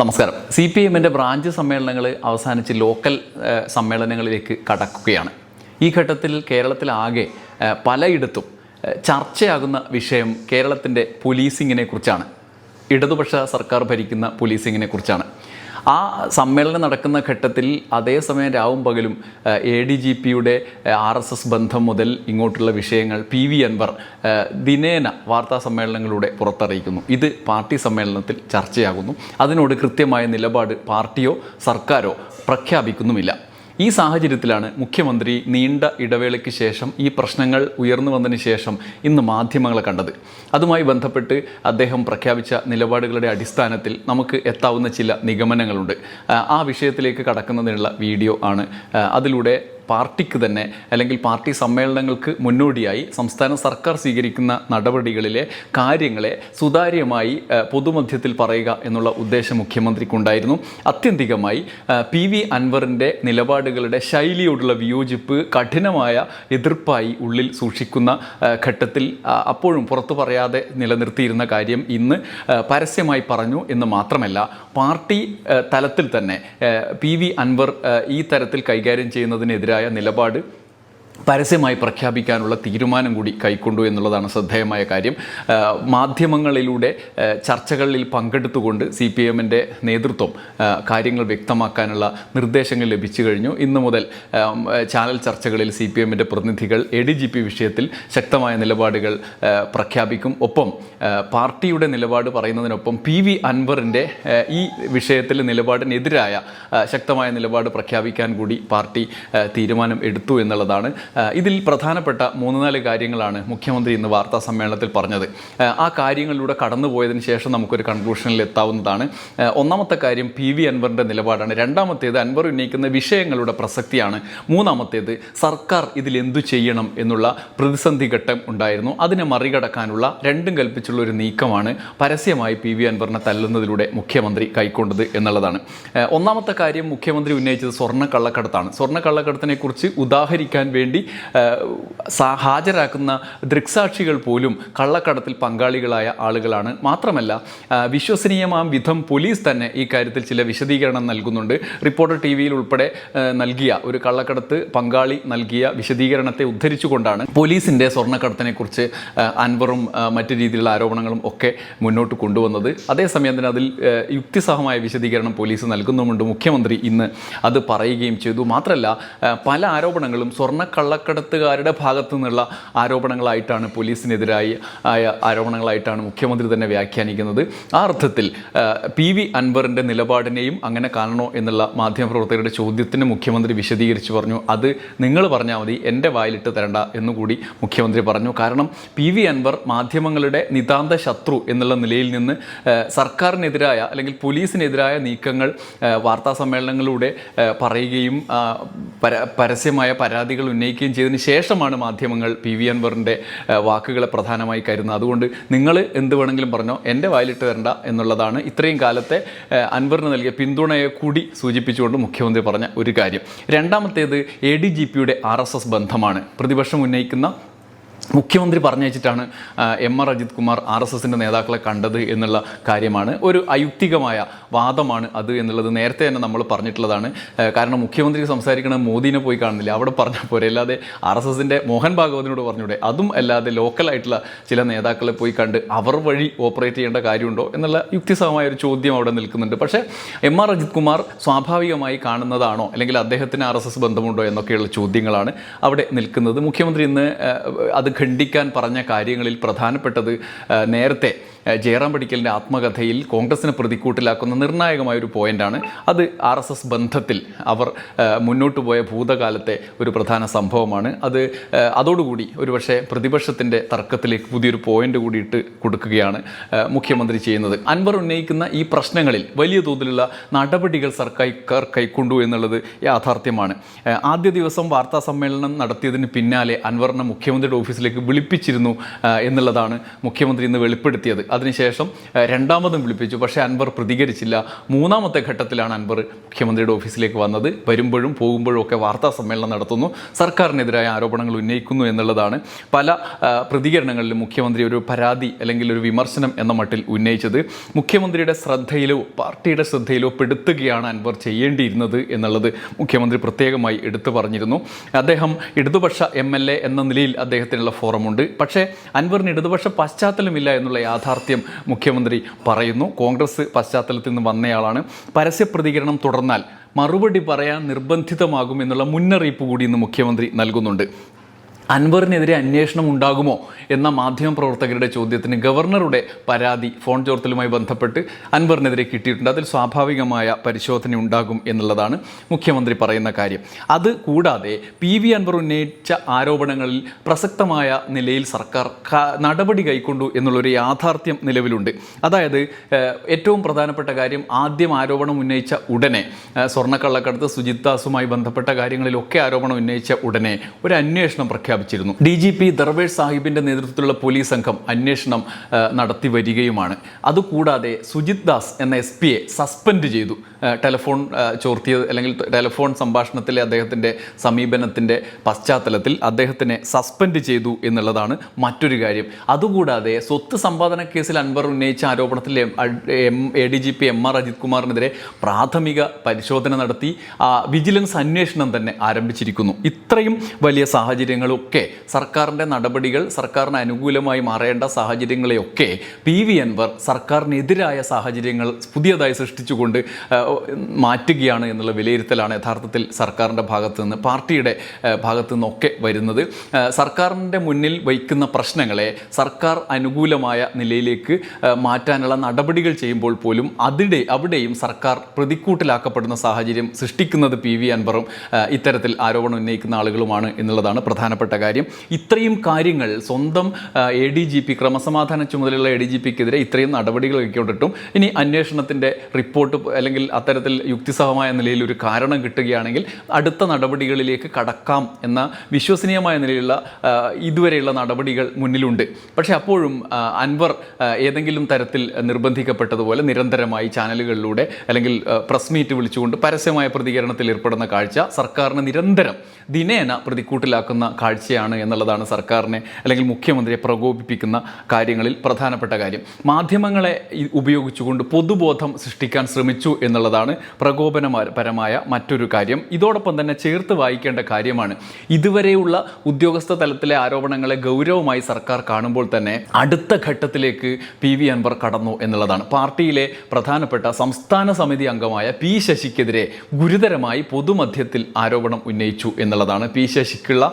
നമസ്കാരം. C P എമ്മിന്റെ branch സമ്മേളനങ്ങൾ അവസാനിച്ച് ലോക്കൽ സമ്മേളനങ്ങളിലേക്ക് കടക്കുകയാണ്. ഈ ഘട്ടത്തിൽ കേരളത്തിലാകെ പലയിടത്തും ചർച്ചയാകുന്ന വിഷയം കേരളത്തിന്റെ പോലീസിങ്ങിനെ കുറിച്ചാണ്. ഇടതുപക്ഷ സർക്കാർ ഭരിക്കുന്ന പോലീസിങ്ങിനെ കുറിച്ചാണ്. ആ സമ്മേളനം നടക്കുന്ന ഘട്ടത്തിൽ അതേസമയം രാവും പകലും എ ഡി ജി പിയുടെ ആർ എസ് എസ് ബന്ധം മുതൽ ഇങ്ങോട്ടുള്ള വിഷയങ്ങൾ പി വി അൻവർ ദിനേന വാർത്താ സമ്മേളനങ്ങളിലൂടെ പുറത്തറിയിക്കുന്നു. ഇത് പാർട്ടി സമ്മേളനത്തിൽ ചർച്ചയാകുന്നു. അതിനോട് കൃത്യമായ നിലപാട് പാർട്ടിയോ സർക്കാരോ പ്രഖ്യാപിക്കുന്നുമില്ല. ഈ സാഹചര്യത്തിലാണ് മുഖ്യമന്ത്രി നീണ്ട ഇടവേളയ്ക്ക് ശേഷം ഈ പ്രശ്നങ്ങൾ ഉയർന്നു വന്നതിന് ശേഷം ഇന്ന് മാധ്യമങ്ങളെ കണ്ടത്. അതുമായി ബന്ധപ്പെട്ട് അദ്ദേഹം പ്രഖ്യാപിച്ച നിലപാടുകളുടെ അടിസ്ഥാനത്തിൽ നമുക്ക് എത്താവുന്ന ചില നിഗമനങ്ങളുണ്ട്. ആ, വിഷയത്തിലേക്ക് കടക്കുന്നതിനുള്ള വീഡിയോ ആണ്. അതിലൂടെ പാർട്ടിക്ക് തന്നെ അല്ലെങ്കിൽ പാർട്ടി സമ്മേളനങ്ങൾക്ക് മുന്നോടിയായി സംസ്ഥാന സർക്കാർ സ്വീകരിക്കുന്ന നടപടികളിലെ കാര്യങ്ങളെ സുതാര്യമായി പൊതുമധ്യത്തിൽ പറയുക എന്നുള്ള ഉദ്ദേശം മുഖ്യമന്ത്രിക്കുണ്ടായിരുന്നു. അത്യന്തികമായി പി വി അൻവറിന്റെ നിലപാടുകളുടെ ശൈലിയോടുള്ള വിയോജിപ്പ് കഠിനമായ എതിർപ്പായി ഉള്ളിൽ സൂക്ഷിക്കുന്ന ഘട്ടത്തിൽ അപ്പോഴും പുറത്തു പറയാതെ നിലനിർത്തിയിരുന്ന കാര്യം ഇന്ന് പരസ്യമായി പറഞ്ഞു എന്ന് മാത്രമല്ല പാർട്ടി തലത്തിൽ തന്നെ പി വി അൻവർ ഈ തരത്തിൽ കൈകാര്യം ചെയ്യുന്നതിനെതിരായ നിലപാട് പരസ്യമായി പ്രഖ്യാപിക്കാനുള്ള തീരുമാനം കൂടി കൈക്കൊണ്ടു എന്നുള്ളതാണ് ശ്രദ്ധേയമായ കാര്യം. മാധ്യമങ്ങളിലൂടെ ചർച്ചകളിൽ പങ്കെടുത്തുകൊണ്ട് സി പി എമ്മിന്റെ നേതൃത്വം കാര്യങ്ങൾ വ്യക്തമാക്കാനുള്ള നിർദ്ദേശങ്ങൾ ലഭിച്ചു കഴിഞ്ഞു. ഇന്നു മുതൽ ചാനൽ ചർച്ചകളിൽ സി പി എമ്മിന്റെ പ്രതിനിധികൾ എ ഡി ജി പി വിഷയത്തിൽ ശക്തമായ നിലപാടുകൾ പ്രഖ്യാപിക്കും. ഒപ്പം പാർട്ടിയുടെ നിലപാട് പറയുന്നതിനൊപ്പം പി വി അൻവറിന്റെ ഈ വിഷയത്തിൽ നിലപാടിനെതിരായ ശക്തമായ നിലപാട് പ്രഖ്യാപിക്കാൻ കൂടി പാർട്ടി തീരുമാനം എടുത്തു എന്നുള്ളതാണ് ഇതിൽ പ്രധാനപ്പെട്ട മൂന്ന് നാല് കാര്യങ്ങളാണ് മുഖ്യമന്ത്രി ഇന്ന് വാർത്താ സമ്മേളനത്തിൽ പറഞ്ഞത്. ആ, കാര്യങ്ങളിലൂടെ കടന്നുപോയതിന് ശേഷം നമുക്കൊരു കൺക്ലൂഷനിൽ എത്താവുന്നതാണ്. ഒന്നാമത്തെ കാര്യം പി വി അൻവറിന്റെ നിലപാടാണ്. രണ്ടാമത്തേത് അൻവർ ഉന്നയിക്കുന്ന വിഷയങ്ങളുടെ പ്രസക്തിയാണ്. മൂന്നാമത്തേത് സർക്കാർ ഇതിൽ എന്തു ചെയ്യണം എന്നുള്ള പ്രതിസന്ധി ഘട്ടം ഉണ്ടായിരുന്നു. അതിനെ മറികടക്കാനുള്ള രണ്ടും കൽപ്പിച്ചുള്ള ഒരു നീക്കമാണ് പരസ്യമായി പി വി അൻവറിനെ തല്ലുന്നതിലൂടെ മുഖ്യമന്ത്രി കൈക്കൊണ്ടത് എന്നുള്ളതാണ്. ഒന്നാമത്തെ കാര്യം മുഖ്യമന്ത്രി ഉന്നയിച്ചത് സ്വർണ കള്ളക്കടത്താണ്. സ്വർണ കള്ളക്കടത്തിനെ കുറിച്ച് ഉദാഹരിക്കാൻ വേണ്ടി സാ- ഹാജരാക്കുന്ന ദൃക്സാക്ഷികൾ പോലും കള്ളക്കടത്തിൽ പങ്കാളികളായ ആളുകളാണ്. മാത്രമല്ല വിശ്വസനീയമാം വിധം പോലീസ് തന്നെ ഈ കാര്യത്തിൽ ചില വിശദീകരണം നൽകുന്നുണ്ട്. റിപ്പോർട്ടർ ടി വിയിൽ ഉൾപ്പെടെ നൽകിയ ഒരു കള്ളക്കടത്ത് പങ്കാളി നൽകിയ വിശദീകരണത്തെ ഉദ്ധരിച്ചുകൊണ്ടാണ് പോലീസിന്റെ സ്വർണക്കടത്തിനെക്കുറിച്ച് അൻവറും മറ്റു രീതിയിലുള്ള ആരോപണങ്ങളും ഒക്കെ മുന്നോട്ട് കൊണ്ടുവന്നത്. അതേസമയം തന്നെ അതിൽ യുക്തിസഹമായ വിശദീകരണം പോലീസ് നൽകുന്നുമുണ്ട്. മുഖ്യമന്ത്രി ഇന്ന് അത് പറയുകയും ചെയ്തു. മാത്രമല്ല പല ആരോപണങ്ങളും സ്വർണക്കള്ളക്കടത്തുകാരുടെ ഭാഗത്തു നിന്നുള്ള ആരോപണങ്ങളായിട്ടാണ് പോലീസിനെതിരായി ആയ ആരോപണങ്ങളായിട്ടാണ് മുഖ്യമന്ത്രി തന്നെ വ്യാഖ്യാനിക്കുന്നത്. ആ അർത്ഥത്തിൽ പി വി അൻവറിന്റെ നിലപാടിനെയും അങ്ങനെ കാണണോ എന്നുള്ള മാധ്യമപ്രവർത്തകരുടെ ചോദ്യത്തിന് മുഖ്യമന്ത്രി വിശദീകരിച്ചു പറഞ്ഞു. അത് നിങ്ങൾ പറഞ്ഞാൽ മതി എന്റെ വായിലിട്ട് തരണ്ട എന്നുകൂടി മുഖ്യമന്ത്രി പറഞ്ഞു. കാരണം പി വി അൻവർ മാധ്യമങ്ങളുടെ നിതാന്ത ശത്രു എന്നുള്ള നിലയിൽ നിന്ന് സർക്കാരിനെതിരായ അല്ലെങ്കിൽ പോലീസിനെതിരായ നീക്കങ്ങൾ വാർത്താ സമ്മേളനങ്ങളിലൂടെ പറയുകയും പര- പരസ്യമായ പരാതികൾ ഉന്നയിക്കുകയും ചെയ്തതിന് ശേഷമാണ് മാധ്യമങ്ങൾ പി വി അൻവറിന്റെ വാക്കുകളെ പ്രധാനമായി കരുതുന്നത്. അതുകൊണ്ട് നിങ്ങൾ എന്ത് വേണമെങ്കിലും പറഞ്ഞോ എന്റെ വായിലിട്ട് തരണ്ട എന്നുള്ളതാണ് ഇത്രയും കാലത്തെ അൻവറിന് നൽകിയ പിന്തുണയെ കൂടി സൂചിപ്പിച്ചുകൊണ്ട് മുഖ്യമന്ത്രി പറഞ്ഞ ഒരു കാര്യം. രണ്ടാമത്തേത് എ ഡി ജി പിയുടെ ആർ എസ് എസ് ബന്ധമാണ്. പ്രതിപക്ഷം ഉന്നയിക്കുന്ന മുഖ്യമന്ത്രി പറഞ്ഞയച്ചിട്ടാണ് M R Ajith Kumar R S എസിന്റെ നേതാക്കളെ കണ്ടത് എന്നുള്ള കാര്യമാണ്. ഒരു അയുക്തികമായ വാദമാണ് അത് എന്നുള്ളത് നേരത്തെ തന്നെ നമ്മൾ പറഞ്ഞിട്ടുള്ളതാണ്. കാരണം മുഖ്യമന്ത്രി സംസാരിക്കണ മോദിനെ പോയി കാണുന്നില്ല. അവിടെ പറഞ്ഞാൽ പോരെ അല്ലാതെ ആർ എസ് എസിന്റെ മോഹൻ ഭാഗവതിനോട് പറഞ്ഞൂടെ അതും അല്ലാതെ ലോക്കലായിട്ടുള്ള ചില നേതാക്കളെ പോയി കണ്ട് അവർ വഴി ഓപ്പറേറ്റ് ചെയ്യേണ്ട കാര്യമുണ്ടോ എന്നുള്ള യുക്തിസഹമായ ഒരു ചോദ്യം അവിടെ നിൽക്കുന്നുണ്ട്. പക്ഷേ എം ആർ അജിത് കുമാർ സ്വാഭാവികമായി കാണുന്നതാണോ? അല്ലെങ്കിൽ അദ്ദേഹത്തിന് ആർ എസ് എസ് ബന്ധമുണ്ടോ എന്നൊക്കെയുള്ള ചോദ്യങ്ങളാണ് അവിടെ നിൽക്കുന്നത്. മുഖ്യമന്ത്രി ഇന്ന് അത് ഖണ്ഡിക്കാൻ പറഞ്ഞ കാര്യങ്ങളിൽ പ്രധാനപ്പെട്ടത് നേരത്തെ ജയറാം പടിക്കലിന്റെ ആത്മകഥയിൽ കോൺഗ്രസിനെ പ്രതിക്കൂട്ടിലാക്കുന്ന നിർണായകമായ ഒരു പോയിന്റാണ്. അത് ആർ എസ് എസ് ബന്ധത്തിൽ അവർ മുന്നോട്ട് പോയ ഭൂതകാലത്തെ ഒരു പ്രധാന സംഭവമാണ്. അത് അതോടുകൂടി ഒരുപക്ഷെ പ്രതിപക്ഷത്തിന്റെ തർക്കത്തിലേക്ക് പുതിയൊരു പോയിന്റ് കൂടി ഇട്ട് കൊടുക്കുകയാണ് മുഖ്യമന്ത്രി ചെയ്യുന്നത്. അൻവർ ഉന്നയിക്കുന്ന ഈ പ്രശ്നങ്ങളിൽ വലിയ തോതിലുള്ള നടപടികൾ സർക്കാർ കൈക്കൊണ്ടു എന്നുള്ളത് യാഥാർത്ഥ്യമാണ്. ആദ്യ ദിവസം വാർത്താ സമ്മേളനം നടത്തിയതിന് പിന്നാലെ അൻവറിനെ മുഖ്യമന്ത്രിയുടെ ഓഫീസിലേക്ക് വിളിപ്പിച്ചിരുന്നു എന്നുള്ളതാണ് മുഖ്യമന്ത്രി ഇന്ന് വെളിപ്പെടുത്തിയത്. അതിനുശേഷം രണ്ടാമതും വിളിപ്പിച്ചു. പക്ഷേ അൻവർ പ്രതികരിച്ചില്ല. മൂന്നാമത്തെ ഘട്ടത്തിലാണ് അൻവർ മുഖ്യമന്ത്രിയുടെ ഓഫീസിലേക്ക് വന്നത്. വരുമ്പോഴും പോകുമ്പോഴും ഒക്കെ വാർത്താ സമ്മേളനം നടത്തുന്നു. സർക്കാരിനെതിരായ ആരോപണങ്ങൾ ഉന്നയിക്കുന്നു എന്നുള്ളതാണ് പല പ്രതികരണങ്ങളിലും മുഖ്യമന്ത്രി ഒരു പരാതി അല്ലെങ്കിൽ ഒരു വിമർശനം എന്ന മട്ടിൽ ഉന്നയിച്ചത്. മുഖ്യമന്ത്രിയുടെ ശ്രദ്ധയിലോ പാർട്ടിയുടെ ശ്രദ്ധയിലോ പെടുത്തുകയാണ് അൻവർ ചെയ്യേണ്ടിയിരുന്നത് എന്നുള്ളത് മുഖ്യമന്ത്രി പ്രത്യേകമായി എടുത്തു പറഞ്ഞിരുന്നു. അദ്ദേഹം ഇടതുപക്ഷ എ എന്ന നിലയിൽ അദ്ദേഹത്തിനുള്ള ഫോറമുണ്ട് പക്ഷേ അൻവറിന് ഇടതുപക്ഷ പശ്ചാത്തലമില്ല എന്നുള്ള യാഥാർത്ഥ്യം മുഖ്യമന്ത്രി പറയുന്നു. കോൺഗ്രസ് പശ്ചാത്തലത്തിൽ നിന്ന് വന്നയാളാണ്. പരസ്യ പ്രതികരണം തുടർന്നാൽ മറുപടി പറയാൻ നിർബന്ധിതമാകും എന്നുള്ള മുന്നറിയിപ്പ് കൂടി ഇന്ന് മുഖ്യമന്ത്രി നൽകുന്നുണ്ട്. അൻവറിനെതിരെ അന്വേഷണം ഉണ്ടാകുമോ എന്ന മാധ്യമ പ്രവർത്തകരുടെ ചോദ്യത്തിന് ഗവർണറുടെ പരാതി ഫോൺ ചോർത്തലുമായി ബന്ധപ്പെട്ട് അൻവറിനെതിരെ കിട്ടിയിട്ടുണ്ട്. അതിൽ സ്വാഭാവികമായ പരിശോധന ഉണ്ടാകും എന്നുള്ളതാണ് മുഖ്യമന്ത്രി പറയുന്ന കാര്യം. അത് കൂടാതെ പി വി അൻവർ ഉന്നയിച്ച ആരോപണങ്ങളിൽ പ്രസക്തമായ നിലയിൽ സർക്കാർ നടപടി കൈക്കൊണ്ടു എന്നുള്ളൊരു യാഥാർത്ഥ്യം നിലവിലുണ്ട്. അതായത് ഏറ്റവും പ്രധാനപ്പെട്ട കാര്യം ആദ്യം ആരോപണം ഉന്നയിച്ച ഉടനെ സ്വർണക്കള്ളക്കടത്ത് സുജിത് ദാസുമായി ബന്ധപ്പെട്ട കാര്യങ്ങളിലൊക്കെ ആരോപണം ഉന്നയിച്ച ഉടനെ ഒരു അന്വേഷണം പ്രഖ്യാപിച്ചിരുന്നു ഡി ജി പി ദർവേഷ് സാഹിബിന്റെ നേതൃത്വത്തിലുള്ള പോലീസ് സംഘം അന്വേഷണം നടത്തി വരികയുമാണ്. അതുകൂടാതെ സുജിത് ദാസ് എന്ന എസ് പിയെ സസ്പെൻഡ് ചെയ്തു. ടെലിഫോൺ ചോർത്തിയത് അല്ലെങ്കിൽ ടെലിഫോൺ സംഭാഷണത്തിലെ അദ്ദേഹത്തിന്റെ സമീപനത്തിന്റെ പശ്ചാത്തലത്തിൽ അദ്ദേഹത്തിനെ സസ്പെൻഡ് ചെയ്തു എന്നുള്ളതാണ് മറ്റൊരു കാര്യം. അതുകൂടാതെ സ്വത്ത് സമ്പാദന കേസിൽ അൻവർ ഉന്നയിച്ച ആരോപണത്തിൽ M- M D G P M R Ajith കുമാറിനെതിരെ പ്രാഥമിക പരിശോധന നടത്തി വിജിലൻസ് അന്വേഷണം തന്നെ ആരംഭിച്ചിരിക്കുന്നു. ഇത്രയും വലിയ സാഹചര്യങ്ങളൊക്കെ സർക്കാരിന്റെ നടപടികൾ സർക്കാരിന് അനുകൂലമായി മാറേണ്ട സാഹചര്യങ്ങളെയൊക്കെ പി വി അൻവർ സർക്കാരിനെതിരായ സാഹചര്യങ്ങൾ പുതിയതായി സൃഷ്ടിച്ചുകൊണ്ട് മാറ്റുകയാണ് എന്നുള്ള വിലയിരുത്തലാണ് യഥാർത്ഥത്തിൽ സർക്കാരിന്റെ ഭാഗത്ത് നിന്ന് പാർട്ടിയുടെ ഭാഗത്തു നിന്നൊക്കെ വരുന്നത്. സർക്കാരിന്റെ മുന്നിൽ വയ്ക്കുന്ന പ്രശ്നങ്ങളെ സർക്കാർ അനുകൂലമായ നിലയിലേക്ക് മാറ്റാനുള്ള നടപടികൾ ചെയ്യുമ്പോൾ പോലും അതിടെ അവിടെയും സർക്കാർ പ്രതിക്കൂട്ടിലാക്കപ്പെടുന്ന സാഹചര്യം സൃഷ്ടിക്കുന്നത് പി വി അൻവറും ഇത്തരത്തിൽ ആരോപണം ഉന്നയിക്കുന്ന ആളുകളുമാണ് എന്നുള്ളതാണ് പ്രധാനപ്പെട്ട കാര്യം. ഇത്രയും കാര്യങ്ങൾ സ്വന്തം എ ഡി ജി പി ക്രമസമാധാന ചുമതലയുള്ള എ ഡി ജി പിക്കെതിരെ ഇത്രയും നടപടികൾ കൈക്കൊണ്ടിട്ടും ഇനി അന്വേഷണത്തിന്റെ റിപ്പോർട്ട് അല്ലെങ്കിൽ അത്തരത്തിൽ യുക്തിസഹമായ നിലയിൽ ഒരു കാരണം കിട്ടുകയാണെങ്കിൽ അടുത്ത നടപടികളിലേക്ക് കടക്കാം എന്ന വിശ്വസനീയമായ നിലയിലുള്ള ഇതുവരെയുള്ള നടപടികൾ മുന്നിലുണ്ട്. പക്ഷേ അപ്പോഴും അൻവർ ഏതെങ്കിലും തരത്തിൽ നിർബന്ധിക്കപ്പെട്ടതുപോലെ നിരന്തരമായി ചാനലുകളിലൂടെ അല്ലെങ്കിൽ പ്രസ് മീറ്റ് വിളിച്ചുകൊണ്ട് പരസ്യമായ പ്രതികരണത്തിൽ ഏർപ്പെടുന്ന കാഴ്ച സർക്കാരിന് നിരന്തരം ദിനേന പ്രതിക്കൂട്ടിലാക്കുന്ന കാഴ്ചയാണ് എന്നുള്ളതാണ് സർക്കാരിനെ അല്ലെങ്കിൽ മുഖ്യമന്ത്രിയെ പ്രകോപിപ്പിക്കുന്ന കാര്യങ്ങളിൽ പ്രധാനപ്പെട്ട കാര്യം. മാധ്യമങ്ങളെ ഉപയോഗിച്ചുകൊണ്ട് പൊതുബോധം സൃഷ്ടിക്കാൻ ശ്രമിച്ചു എന്നുള്ളതാണ് പ്രകോപനപരമായ മറ്റൊരു കാര്യം. ഇതോടൊപ്പം തന്നെ ചേർത്ത് വായിക്കേണ്ട കാര്യമാണ്. ഇതുവരെയുള്ള ഉദ്യോഗസ്ഥ തലത്തിലെ ആരോപണങ്ങളെ ഗൗരവമായി സർക്കാർ കാണുമ്പോൾ തന്നെ അടുത്ത ഘട്ടത്തിലേക്ക് പി വി അൻവർ കടന്നു എന്നുള്ളതാണ്. പാർട്ടിയിലെ പ്രധാനപ്പെട്ട സംസ്ഥാന സമിതി അംഗമായ പി ശശിക്കെതിരെ ഗുരുതരമായി പൊതുമധ്യത്തിൽ ആരോപണം ഉന്നയിച്ചു എന്നുള്ളതാണ്. പി ശശിക്കുള്ള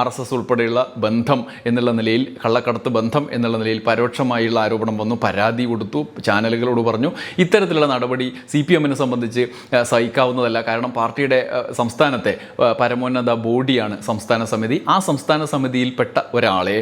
ആർ എസ് എസ് ഉൾപ്പെടെയുള്ള ബന്ധം എന്നുള്ള നിലയിൽ കള്ളക്കടത്ത് ബന്ധം എന്നുള്ള നിലയിൽ പരോക്ഷമായുള്ള ആരോപണം വന്നു. പരാതി കൊടുത്തു ചാനലുകളോട് പറഞ്ഞു. ഇത്തരത്തിലുള്ള നടപടി സി പി എമ്മിനെ സംബന്ധിച്ച് സഹിക്കാവുന്നതല്ല. കാരണം പാർട്ടിയുടെ സംസ്ഥാനത്തെ പരമോന്നത ബോഡിയാണ് സംസ്ഥാന സമിതി. ആ സംസ്ഥാന സമിതിയിൽപ്പെട്ട ഒരാളെ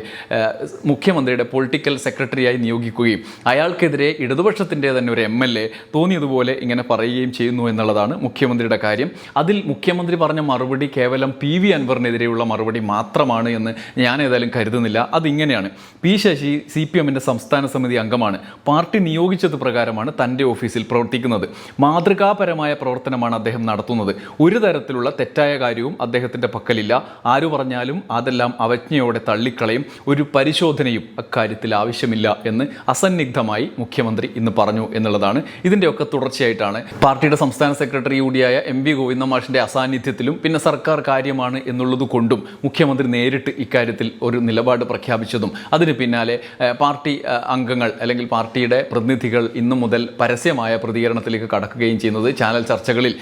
മുഖ്യമന്ത്രിയുടെ പൊളിറ്റിക്കൽ സെക്രട്ടറിയായി നിയോഗിക്കുകയും അയാൾക്കെതിരെ ഇടതുപക്ഷത്തിന്റെ തന്നെ ഒരു എം എൽ എ തോന്നിയതുപോലെ ഇങ്ങനെ പറയുകയും ചെയ്യുന്നു എന്നുള്ളതാണ് മുഖ്യമന്ത്രിയുടെ കാര്യം. അതിൽ മുഖ്യമന്ത്രി പറഞ്ഞ മറുപടി കേവലം പി വി അൻവറിനെതിരെയുള്ള മറുപടി മാത്രമാണ് എന്ന് ഞാൻ ഏതായാലും കരുതുന്നില്ല. അതിങ്ങനെയാണ്. പി ശശി സി പി എമ്മിന്റെ സംസ്ഥാന സമിതി അംഗമാണ്. പാർട്ടി നിയോഗിച്ചത് പ്രകാരമാണ് തന്റെ ഓഫീസിൽ പ്രവർത്തിക്കുന്നത്. മാതൃകാപരമായ പ്രവർത്തനമാണ് അദ്ദേഹം നടത്തുന്നത്. ഒരു തരത്തിലുള്ള തെറ്റായ കാര്യവും അദ്ദേഹത്തിന്റെ പക്കലില്ല. ആരു പറഞ്ഞാലും അതെല്ലാം അവജ്ഞയോടെ തള്ളിക്കളയും. ഒരു പരിശോധനയും അക്കാര്യത്തിൽ ആവശ്യമില്ല എന്ന് അസന്നിഗ്ധമായി മുഖ്യമന്ത്രി ഇന്ന് പറഞ്ഞു എന്നുള്ളതാണ്. ഇതിന്റെയൊക്കെ തുടർച്ചയായിട്ടാണ്. പാർട്ടിയുടെ സംസ്ഥാന സെക്രട്ടറി കൂടിയായ എം വി ഗോവിന്ദ മാഷിന്റെ അസാന്നിധ്യത്തിലും പിന്നെ സർക്കാർ കാര്യമാണ് എന്നുള്ളത് കൊണ്ടും മുഖ്യമന്ത്രി നേരിട്ട് ഇക്കാര്യത്തിൽ ഒരു നിലപാട് പ്രഖ്യാപിച്ചതും. അതിന് പിന്നാലെ പാർട്ടി അംഗങ്ങൾ അല്ലെങ്കിൽ പാർട്ടിയുടെ പ്രതിനിധികൾ ഇന്നു മുതൽ പരസ്യമായ പ്രതികരണത്തിലേക്ക് കടക്കുകയും ചെയ്യുന്നത്. ചാനൽ ചർച്ചകളിൽ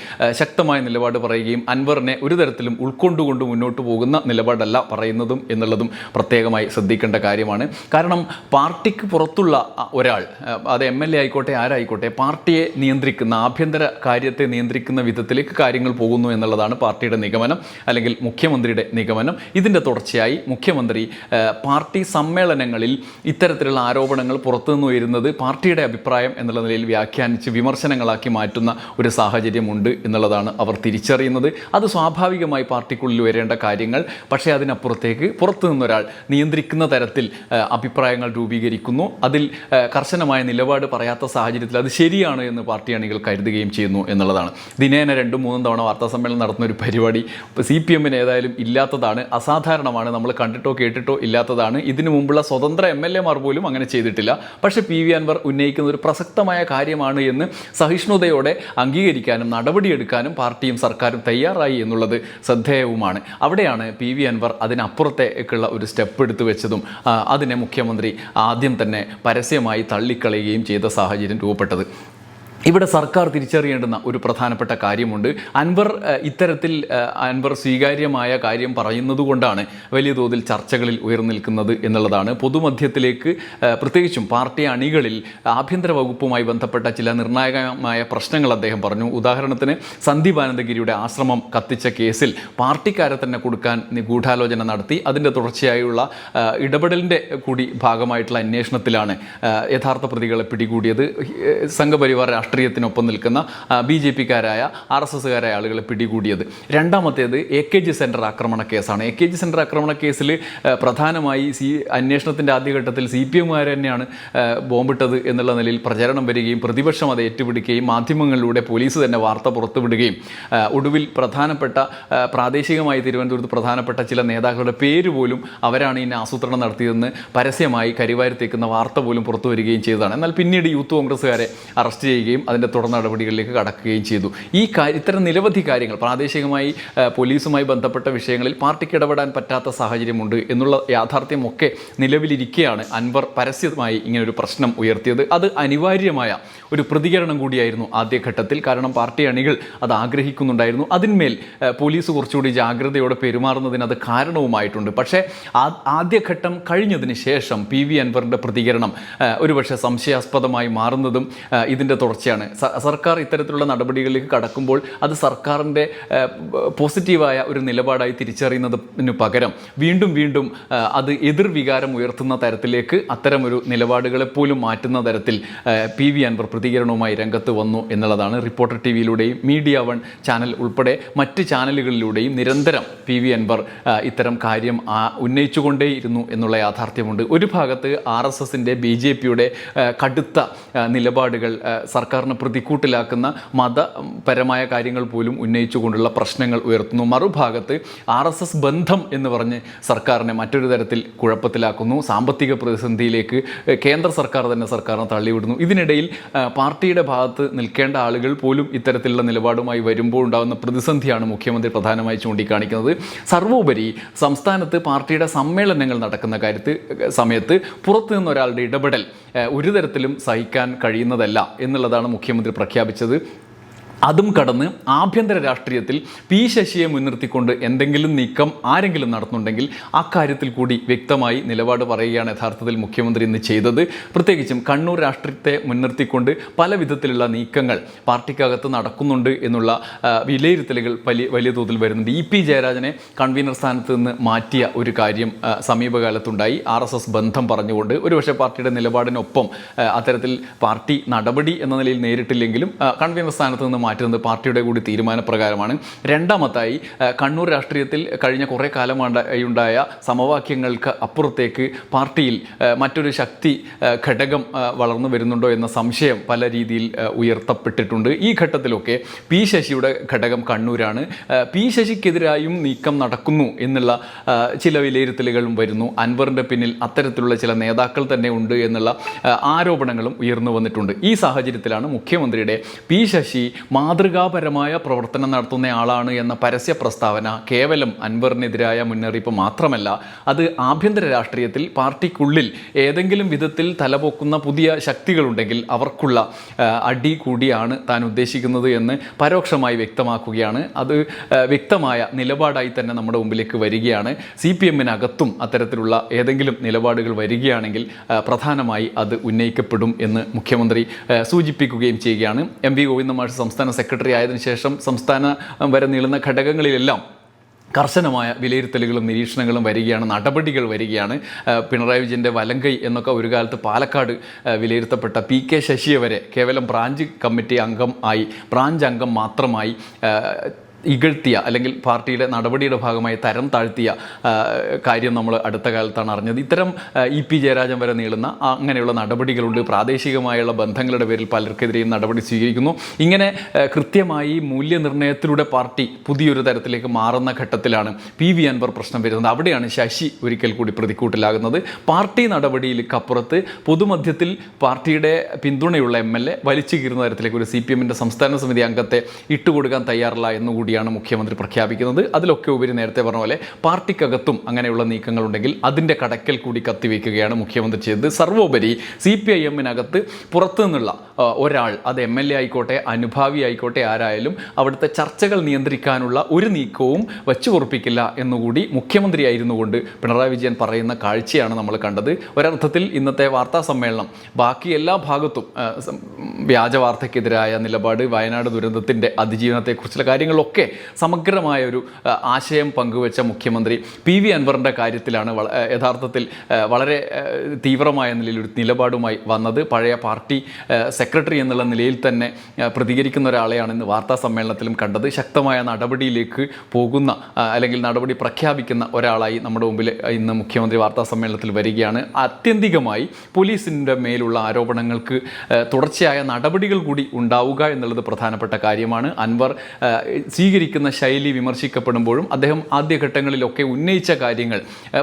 ശക്തമായ നിലപാട് പറയുകയും അൻവറിനെ ഒരു തരത്തിലും ഉൾക്കൊണ്ടുകൊണ്ട് മുന്നോട്ട് പോകുന്ന നിലപാടല്ല പറയുന്നതും എന്നുള്ളതും പ്രത്യേകമായി ശ്രദ്ധിക്കേണ്ട കാര്യമാണ്. കാരണം പാർട്ടിക്ക് പുറത്തുള്ള ഒരാൾ അത് എം എൽ എ ആയിക്കോട്ടെ ആരായിക്കോട്ടെ പാർട്ടിയെ നിയന്ത്രിക്കുന്ന ആഭ്യന്തര കാര്യത്തെ നിയന്ത്രിക്കുന്ന വിധത്തിലേക്ക് കാര്യങ്ങൾ പോകുന്നു എന്നുള്ളതാണ് പാർട്ടിയുടെ നിഗമനം അല്ലെങ്കിൽ മുഖ്യമന്ത്രിയുടെ നിഗമനം. ഇതിന്റെ തുടർച്ചയായി മുഖ്യമന്ത്രി പാർട്ടി സമ്മേളനങ്ങളിൽ ഇത്തരത്തിലുള്ള ആരോപണങ്ങൾ പുറത്തുനിന്ന് വരുന്നത് പാർട്ടിയുടെ അഭിപ്രായം എന്നുള്ള നിലയിൽ വ്യാഖ്യാനിച്ച് വിമർശനങ്ങളാക്കി മാറ്റി മാറ്റുന്ന ഒരു സാഹചര്യമുണ്ട് എന്നുള്ളതാണ് അവർ തിരിച്ചറിയുന്നത്. അത് സ്വാഭാവികമായി പാർട്ടിക്കുള്ളിൽ വരേണ്ട കാര്യങ്ങൾ. പക്ഷേ അതിനപ്പുറത്തേക്ക് പുറത്തു നിന്നൊരാൾ നിയന്ത്രിക്കുന്ന തരത്തിൽ അഭിപ്രായങ്ങൾ രൂപീകരിക്കുന്നു. അതിൽ കർശനമായ നിലപാട് പറയാത്ത സാഹചര്യത്തിൽ അത് ശരിയാണ് എന്ന് പാർട്ടി അണികൾ കരുതുകയും ചെയ്യുന്നു എന്നുള്ളതാണ്. ദിനേന രണ്ടും മൂന്നും തവണ വാർത്താ സമ്മേളനം നടത്തുന്ന ഒരു പരിപാടി സി പി എമ്മിന് ഏതായാലും ഇല്ലാത്തതാണ്. അസാധാരണമാണ്. നമ്മൾ കണ്ടിട്ടോ കേട്ടിട്ടോ ഇല്ലാത്തതാണ്. ഇതിനു മുമ്പുള്ള സ്വതന്ത്ര എം എൽ എമാർ പോലും അങ്ങനെ ചെയ്തിട്ടില്ല. പക്ഷേ പി വി അൻവർ ഉന്നയിക്കുന്ന ഒരു പ്രസക്തമായ കാര്യമാണ് എന്ന് സഹിഷ്ണുതയോടെ അംഗീകരിക്കാനും നടപടിയെടുക്കാനും പാർട്ടിയും സർക്കാരും തയ്യാറായി എന്നുള്ളത് ശ്രദ്ധേയവുമാണ്. അവിടെയാണ് പി വി അൻവർ അതിനപ്പുറത്തേക്കുള്ള ഒരു സ്റ്റെപ്പ് എടുത്തു വെച്ചതും അതിനെ മുഖ്യമന്ത്രി ആദ്യം തന്നെ പരസ്യമായി തള്ളിക്കളയുകയും ചെയ്ത സാഹചര്യം രൂപപ്പെട്ടത്. ഇവിടെ സർക്കാർ തിരിച്ചറിയേണ്ടുന്ന ഒരു പ്രധാനപ്പെട്ട കാര്യമുണ്ട്. അൻവർ ഇത്തരത്തിൽ അൻവർ സ്വീകാര്യമായ കാര്യം പറയുന്നത് കൊണ്ടാണ് വലിയ തോതിൽ ചർച്ചകളിൽ ഉയർന്നു നിൽക്കുന്നത് എന്നുള്ളതാണ്. പൊതുമധ്യത്തിലേക്ക് പ്രത്യേകിച്ചും പാർട്ടി അണികളിൽ ആഭ്യന്തര വകുപ്പുമായി ബന്ധപ്പെട്ട ചില നിർണായകമായ പ്രശ്നങ്ങൾ അദ്ദേഹം പറഞ്ഞു. ഉദാഹരണത്തിന് സന്ദീപ് ആനന്ദഗിരിയുടെ ആശ്രമം കത്തിച്ച കേസിൽ പാർട്ടിക്കാരെ തന്നെ കൊടുക്കാൻ ഗൂഢാലോചന നടത്തി. അതിന്റെ തുടർച്ചയായുള്ള ഇടപെടലിന്റെ കൂടി ഭാഗമായിട്ടുള്ള അന്വേഷണത്തിലാണ് യഥാർത്ഥ പ്രതികളെ പിടികൂടിയത്. സംഘപരിവാർ സംഘപരിവാർ രാഷ്ട്രീയത്തിനൊപ്പം നിൽക്കുന്ന ബി ജെ പിക്കാരായ ആർ എസ് എസ്സുകാരായ ആളുകളെ പിടികൂടിയത്. രണ്ടാമത്തേത് എ കെ ജി സെന്റർ ആക്രമണ കേസാണ്. എ കെ ജി സെന്റർ ആക്രമണ കേസിൽ പ്രധാനമായി സി അന്വേഷണത്തിന്റെ ആദ്യഘട്ടത്തിൽ സി പി എമ്മുകാർ തന്നെയാണ് ബോംബിട്ടത് എന്നുള്ള നിലയിൽ പ്രചരണം വരികയും പ്രതിപക്ഷം അത് ഏറ്റുപിടിക്കുകയും മാധ്യമങ്ങളിലൂടെ പോലീസ് തന്നെ വാർത്ത പുറത്തുവിടുകയും ഒടുവിൽ പ്രധാനപ്പെട്ട പ്രാദേശികമായി തിരുവനന്തപുരത്ത് പ്രധാനപ്പെട്ട ചില നേതാക്കളുടെ പേര് പോലും അവരാണ് ഇതിനെ ആസൂത്രണം നടത്തിയതെന്ന് പരസ്യമായി കരിവാരിത്തേക്കുന്ന വാർത്ത പോലും പുറത്തു വരികയും ചെയ്തതാണ്. എന്നാൽ പിന്നീട് യൂത്ത് കോൺഗ്രസ്സുകാരെ അറസ്റ്റ് ചെയ്യുകയും അതിന്റെ തുടർ നടപടികളിലേക്ക് കടക്കുകയും ചെയ്തു. ഈ ഇത്തരം നിരവധി കാര്യങ്ങൾ പ്രാദേശികമായി പോലീസുമായി ബന്ധപ്പെട്ട വിഷയങ്ങളിൽ പാർട്ടിക്ക് ഇടപെടാൻ പറ്റാത്ത സാഹചര്യമുണ്ട് എന്നുള്ള യാഥാർത്ഥ്യമൊക്കെ നിലവിലിരിക്കെയാണ് അൻവർ പരസ്യമായി ഇങ്ങനെ ഒരു പ്രശ്നം ഉയർത്തിയത്. അത് അനിവാര്യമായ ഒരു പ്രതികരണം കൂടിയായിരുന്നു ആദ്യഘട്ടത്തിൽ. കാരണം പാർട്ടി അണികൾ അത് ആഗ്രഹിക്കുന്നുണ്ടായിരുന്നു. അതിന്മേൽ പോലീസ് കുറച്ചുകൂടി ജാഗ്രതയോടെ പെരുമാറുന്നതിന് അത് കാരണവുമായിട്ടുണ്ട്. പക്ഷേ ആദ്യഘട്ടം കഴിഞ്ഞതിന് ശേഷം പി വി അൻവറിന്റെ പ്രതികരണം ഒരുപക്ഷെ സംശയാസ്പദമായി മാറുന്നതും ഇതിന്റെ തുടർച്ചയാണ് സ- സർക്കാർ ഇത്തരത്തിലുള്ള നടപടികളിലേക്ക് കടക്കുമ്പോൾ അത് സർക്കാരിന്റെ പോസിറ്റീവായ ഒരു നിലപാടായി തിരിച്ചറിയുന്നതിന് പകരം വീണ്ടും വീണ്ടും അത് എതിർവികാരം ഉയർത്തുന്ന തരത്തിലേക്ക് അത്തരമൊരു നിലപാടുകളെ പോലും മാറ്റുന്ന തരത്തിൽ പി വി അൻവർ പ്രതികരണവുമായി രംഗത്ത് വന്നു എന്നുള്ളതാണ് റിപ്പോർട്ടർ ടി വിയിലൂടെയും മീഡിയ വൺ ചാനൽ ഉൾപ്പെടെ മറ്റ് ചാനലുകളിലൂടെയും നിരന്തരം പി വി അൻവർ ഇത്തരം കാര്യം ഉന്നയിച്ചുകൊണ്ടേയിരുന്നു എന്നുള്ള യാഥാർത്ഥ്യമുണ്ട്. ഒരു ഭാഗത്ത് ആർ എസ് എസിന്റെ ബി ജെ പിയുടെ കടുത്ത നിലപാടുകൾ ആ, സർക്കാരിനെ പ്രതിക്കൂട്ടിലാക്കുന്ന മതപരമായ കാര്യങ്ങൾ പോലും ഉന്നയിച്ചുകൊണ്ടുള്ള പ്രശ്നങ്ങൾ ഉയർത്തുന്നു. മറുഭാഗത്ത് ആർ എസ് എസ് ബന്ധം എന്ന് പറഞ്ഞ് സർക്കാരിനെ മറ്റൊരു തരത്തിൽ കുഴപ്പത്തിലാക്കുന്നു. സാമ്പത്തിക പ്രതിസന്ധിയിലേക്ക് കേന്ദ്ര സർക്കാർ തന്നെ സർക്കാരിനെ തള്ളിവിടുന്നു. ഇതിനിടയിൽ പാർട്ടിയുടെ ഭാഗത്ത് നിൽക്കേണ്ട ആളുകൾ പോലും ഇത്തരത്തിലുള്ള നിലപാടുമായി വരുമ്പോൾ ഉണ്ടാകുന്ന പ്രതിസന്ധിയാണ് മുഖ്യമന്ത്രി പ്രധാനമായി ചൂണ്ടിക്കാണിക്കുന്നത്. സർവോപരി സംസ്ഥാനത്ത് പാർട്ടിയുടെ സമ്മേളനങ്ങൾ നടക്കുന്ന കാര്യത്തിൽ സമയത്ത് പുറത്തു നിന്ന് ഒരാളുടെ ഇടപെടൽ ഒരു തരത്തിലും സഹിക്കാൻ കഴിയുന്നതല്ല എന്നുള്ളതാണ് മുഖ്യമന്ത്രി പ്രഖ്യാപിച്ചത്. അതും കടന്ന് ആഭ്യന്തര രാഷ്ട്രീയത്തിൽ പി ശശിയെ മുൻനിർത്തിക്കൊണ്ട് എന്തെങ്കിലും നീക്കം ആരെങ്കിലും നടത്തുന്നുണ്ടെങ്കിൽ അക്കാര്യത്തിൽ കൂടി വ്യക്തമായി നിലപാട് പറയുകയാണ് യഥാർത്ഥത്തിൽ മുഖ്യമന്ത്രി ഇന്ന് ചെയ്തത്. പ്രത്യേകിച്ചും കണ്ണൂർ രാഷ്ട്രീയത്തെ മുൻനിർത്തിക്കൊണ്ട് പല വിധത്തിലുള്ള നീക്കങ്ങൾ പാർട്ടിക്കകത്ത് നടക്കുന്നുണ്ട് എന്നുള്ള വിലയിരുത്തലുകൾ വലിയ വലിയ തോതിൽ വരുന്നുണ്ട്. ഇ പി ജയരാജനെ കൺവീനർ സ്ഥാനത്ത് നിന്ന് മാറ്റിയ ഒരു കാര്യം സമീപകാലത്തുണ്ടായി. ആർ എസ് എസ് ബന്ധം പറഞ്ഞുകൊണ്ട് ഒരുപക്ഷെ പാർട്ടിയുടെ നിലപാടിനൊപ്പം അത്തരത്തിൽ പാർട്ടി നടപടി എന്ന നിലയിൽ നേരിട്ടില്ലെങ്കിലും കൺവീനർ സ്ഥാനത്ത് നിന്ന് മാറ്റുന്നത് പാർട്ടിയുടെ കൂടി തീരുമാനപ്രകാരമാണ്. രണ്ടാമത്തായി കണ്ണൂർ രാഷ്ട്രീയത്തിൽ കഴിഞ്ഞ കുറേ കാലമായുണ്ടായ സമവാക്യങ്ങൾക്ക് അപ്പുറത്തേക്ക് പാർട്ടിയിൽ മറ്റൊരു ശക്തി ഘടകം വളർന്നു വരുന്നുണ്ടോ എന്ന സംശയം പല രീതിയിൽ ഉയർത്തപ്പെട്ടിട്ടുണ്ട്. ഈ ഘട്ടത്തിലൊക്കെ പി ശശിയുടെ ഘടകം കണ്ണൂരാണ്. പി ശശിക്കെതിരായും നീക്കം നടക്കുന്നു എന്നുള്ള ചില വിലയിരുത്തലുകളും വരുന്നു. അൻവറിന്റെ പിന്നിൽ അത്തരത്തിലുള്ള ചില നേതാക്കൾ തന്നെ ഉണ്ട് എന്നുള്ള ആരോപണങ്ങളും ഉയർന്നു വന്നിട്ടുണ്ട്. ഈ സാഹചര്യത്തിലാണ് മുഖ്യമന്ത്രിയുടെ പി ശശി മാതൃകാപരമായ പ്രവർത്തനം നടത്തുന്ന ആളാണ് എന്ന പരസ്യ പ്രസ്താവന കേവലം അൻവറിനെതിരായ മുന്നറിയിപ്പ് മാത്രമല്ല അത് ആഭ്യന്തര രാഷ്ട്രീയത്തിൽ പാർട്ടിക്കുള്ളിൽ ഏതെങ്കിലും വിധത്തിൽ തലപൊക്കുന്ന പുതിയ ശക്തികളുണ്ടെങ്കിൽ അവർക്കുള്ള അടി കൂടിയാണ് താൻ ഉദ്ദേശിക്കുന്നത് എന്ന് പരോക്ഷമായി വ്യക്തമാക്കുകയാണ്. അത് വ്യക്തമായ നിലപാടായി തന്നെ നമ്മുടെ മുമ്പിലേക്ക് വരികയാണ്. സി പി എമ്മിനകത്തും അത്തരത്തിലുള്ള ഏതെങ്കിലും നിലപാടുകൾ വരികയാണെങ്കിൽ പ്രധാനമായി അത് ഉന്നയിക്കപ്പെടും എന്ന് മുഖ്യമന്ത്രി സൂചിപ്പിക്കുകയും ചെയ്യുകയാണ്. എം വി ഗോവിന്ദമാഷ് സംസ്ഥാന സെക്രട്ടറി ആയതിനു ശേഷം സംസ്ഥാന വരെ നീളുന്ന ഘടകങ്ങളിലെല്ലാം കർശനമായ വിലയിരുത്തലുകളും നിരീക്ഷണങ്ങളും വരികയാണ് നടപടികൾ വരികയാണ്. പിണറായി വിജയന്റെ വലങ്കൈ എന്നൊക്കെ ഒരു കാലത്ത് പാലക്കാട് വിലയിരുത്തപ്പെട്ട പി കെ ശശിയെ വരെ കേവലം ബ്രാഞ്ച് കമ്മിറ്റി അംഗം ആയി ബ്രാഞ്ച് അംഗം മാത്രമായി ഇകഴ്ത്തിയ അല്ലെങ്കിൽ പാർട്ടിയുടെ നടപടിയുടെ ഭാഗമായി തരം താഴ്ത്തിയ കാര്യം നമ്മൾ അടുത്ത കാലത്താണ് അറിഞ്ഞത്. ഇത്തരം ഇ പി ജയരാജൻ വരെ നീളുന്ന അങ്ങനെയുള്ള നടപടികളുണ്ട്. പ്രാദേശികമായുള്ള ബന്ധങ്ങളുടെ പേരിൽ പലർക്കെതിരെയും നടപടി സ്വീകരിക്കുന്നു. ഇങ്ങനെ കൃത്യമായി മൂല്യനിർണയത്തിലൂടെ പാർട്ടി പുതിയൊരു തരത്തിലേക്ക് മാറുന്ന ഘട്ടത്തിലാണ് പി വി അൻവർ പ്രശ്നം വരുന്നത്. അവിടെയാണ് ശശി ഒരിക്കൽ കൂടി പ്രതിക്കൂട്ടിലാകുന്നത്. പാർട്ടി നടപടിയിലേക്കപ്പുറത്ത് പൊതുമധ്യത്തിൽ പാർട്ടിയുടെ പിന്തുണയുള്ള എം എൽ എ വലിച്ചു കീറുന്ന തരത്തിലേക്ക് ഒരു സി പി എമ്മിന്റെ സംസ്ഥാന സമിതി അംഗത്തെ ഇട്ടുകൊടുക്കാൻ തയ്യാറല്ല എന്നുകൂടിയാണ് മുഖ്യമന്ത്രി പ്രഖ്യാപിക്കുന്നത്. അതിലൊക്കെ ഉപരി നേരത്തെ പറഞ്ഞ പോലെ പാർട്ടിക്കകത്തും അങ്ങനെയുള്ള നീക്കങ്ങളുണ്ടെങ്കിൽ അതിന്റെ കടക്കൽ കൂടി കത്തിവെക്കുകയാണ് മുഖ്യമന്ത്രി ചെയ്തത്. സർവോപരി സി പി ഐ എമ്മിനകത്ത് പുറത്തു നിന്നുള്ള ഒരാൾ അത് എം എൽ എ ആയിക്കോട്ടെ അനുഭാവി ആയിക്കോട്ടെ ആരായാലും അവിടുത്തെ ചർച്ചകൾ നിയന്ത്രിക്കാനുള്ള ഒരു നീക്കവും വച്ചു പൊറുപ്പിക്കില്ല എന്നുകൂടി മുഖ്യമന്ത്രിയായിരുന്നു കൊണ്ട് പിണറായി വിജയൻ പറയുന്ന കാഴ്ചയാണ് നമ്മൾ കണ്ടത്. ഒരർത്ഥത്തിൽ ഇന്നത്തെ വാർത്താ സമ്മേളനം ബാക്കി എല്ലാ ഭാഗത്തും വ്യാജ വാർത്തയ്ക്കെതിരായ നിലപാട് വയനാട് ദുരന്തത്തിന്റെ അതിജീവനത്തെക്കുറിച്ചുള്ള കാര്യങ്ങളൊക്കെ സമഗ്രമായ ഒരു ആശയം പങ്കുവെച്ച മുഖ്യമന്ത്രി പി വി അൻവറിന്റെ കാര്യത്തിലാണ് യഥാർത്ഥത്തിൽ വളരെ തീവ്രമായ നിലയിൽ ഒരു നിലപാടുമായി വന്നത്. പഴയ പാർട്ടി സെക്രട്ടറി എന്നുള്ള നിലയിൽ തന്നെ പ്രതികരിക്കുന്ന ഒരാളെയാണ് ഇന്ന് വാർത്താ സമ്മേളനത്തിലും കണ്ടത്. ശക്തമായ നടപടിയിലേക്ക് പോകുന്ന അല്ലെങ്കിൽ നടപടി പ്രഖ്യാപിക്കുന്ന ഒരാളായി നമ്മുടെ മുമ്പിൽ ഇന്ന് മുഖ്യമന്ത്രി വാർത്താ സമ്മേളനത്തിൽ വരികയാണ്. ആത്യന്തികമായി പോലീസിന്റെ മേലുള്ള ആരോപണങ്ങൾക്ക് തുടർച്ചയായ നടപടികൾ കൂടി ഉണ്ടാവുക എന്നുള്ളത് പ്രധാനപ്പെട്ട കാര്യമാണ്. അൻവർ ആ, സ്വീകരിക്കുന്ന ശൈലി വിമർശിക്കപ്പെടുമ്പോഴും അദ്ദേഹം ആദ്യഘട്ടങ്ങളിലൊക്കെ ഉന്നയിച്ച കാര്യങ്ങൾ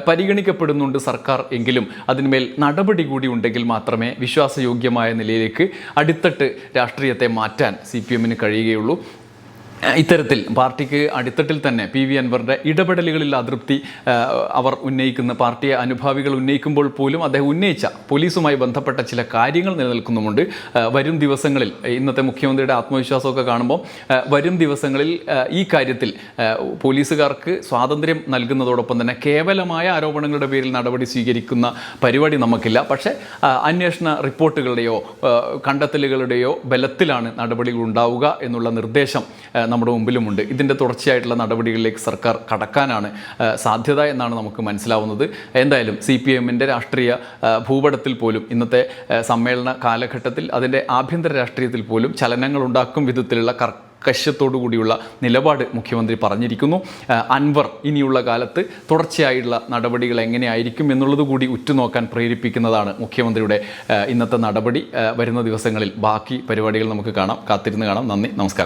പരിഗണിക്കപ്പെടുന്നുണ്ട് സർക്കാർ എങ്കിലും. അതിന്മേൽ നടപടി കൂടി ഉണ്ടെങ്കിൽ മാത്രമേ വിശ്വാസയോഗ്യമായ നിലയിലേക്ക് അടിത്തട്ട് രാഷ്ട്രീയത്തെ മാറ്റാൻ സി പി എമ്മിന് കഴിയുകയുള്ളൂ. ഇത്തരത്തിൽ പാർട്ടിക്ക് അടിത്തട്ടിൽ തന്നെ പി വി അൻവറിന്റെ ഇടപെടലുകളിൽ അതൃപ്തി അവർ ഉന്നയിക്കുന്ന പാർട്ടിയെ അനുഭാവികൾ ഉന്നയിക്കുമ്പോൾ പോലും അദ്ദേഹം ഉന്നയിച്ച പോലീസുമായി ബന്ധപ്പെട്ട ചില കാര്യങ്ങൾ നിലനിൽക്കുന്നുമുണ്ട്. വരും ദിവസങ്ങളിൽ ഇന്നത്തെ മുഖ്യമന്ത്രിയുടെ ആത്മവിശ്വാസമൊക്കെ കാണുമ്പോൾ വരും ദിവസങ്ങളിൽ ഈ കാര്യത്തിൽ പോലീസുകാർക്ക് സ്വാതന്ത്ര്യം നൽകുന്നതോടൊപ്പം തന്നെ കേവലമായ ആരോപണങ്ങളുടെ പേരിൽ നടപടി സ്വീകരിക്കുന്ന പരിപാടി നമുക്കില്ല. പക്ഷേ അന്വേഷണ റിപ്പോർട്ടുകളുടെയോ കണ്ടെത്തലുകളുടെയോ ബലത്തിലാണ് നടപടികൾ ഉണ്ടാവുക എന്നുള്ള നിർദ്ദേശം നമ്മുടെ മുമ്പിലുമുണ്ട്. ഇതിന്റെ തുടർച്ചയായിട്ടുള്ള നടപടികളിലേക്ക് സർക്കാർ കടക്കാനാണ് സാധ്യത എന്നാണ് നമുക്ക് മനസ്സിലാവുന്നത്. എന്തായാലും സി പി എമ്മിന്റെ രാഷ്ട്രീയ ഭൂപടത്തിൽ പോലും ഇന്നത്തെ സമ്മേളന കാലഘട്ടത്തിൽ അതിന്റെ ആഭ്യന്തര രാഷ്ട്രീയത്തിൽ പോലും ചലനങ്ങൾ ഉണ്ടാക്കും വിധത്തിലുള്ള കർ കൂടിയുള്ള നിലപാട് മുഖ്യമന്ത്രി പറഞ്ഞിരിക്കുന്നു. അൻവർ ഇനിയുള്ള കാലത്ത് തുടർച്ചയായുള്ള നടപടികൾ എങ്ങനെയായിരിക്കും എന്നുള്ളത് കൂടി ഉറ്റുനോക്കാൻ പ്രേരിപ്പിക്കുന്നതാണ് മുഖ്യമന്ത്രിയുടെ ഇന്നത്തെ നടപടി. വരുന്ന ദിവസങ്ങളിൽ ബാക്കി പരിപാടികൾ നമുക്ക് കാണാം. കാത്തിരുന്ന് കാണാം. നന്ദി. നമസ്കാരം.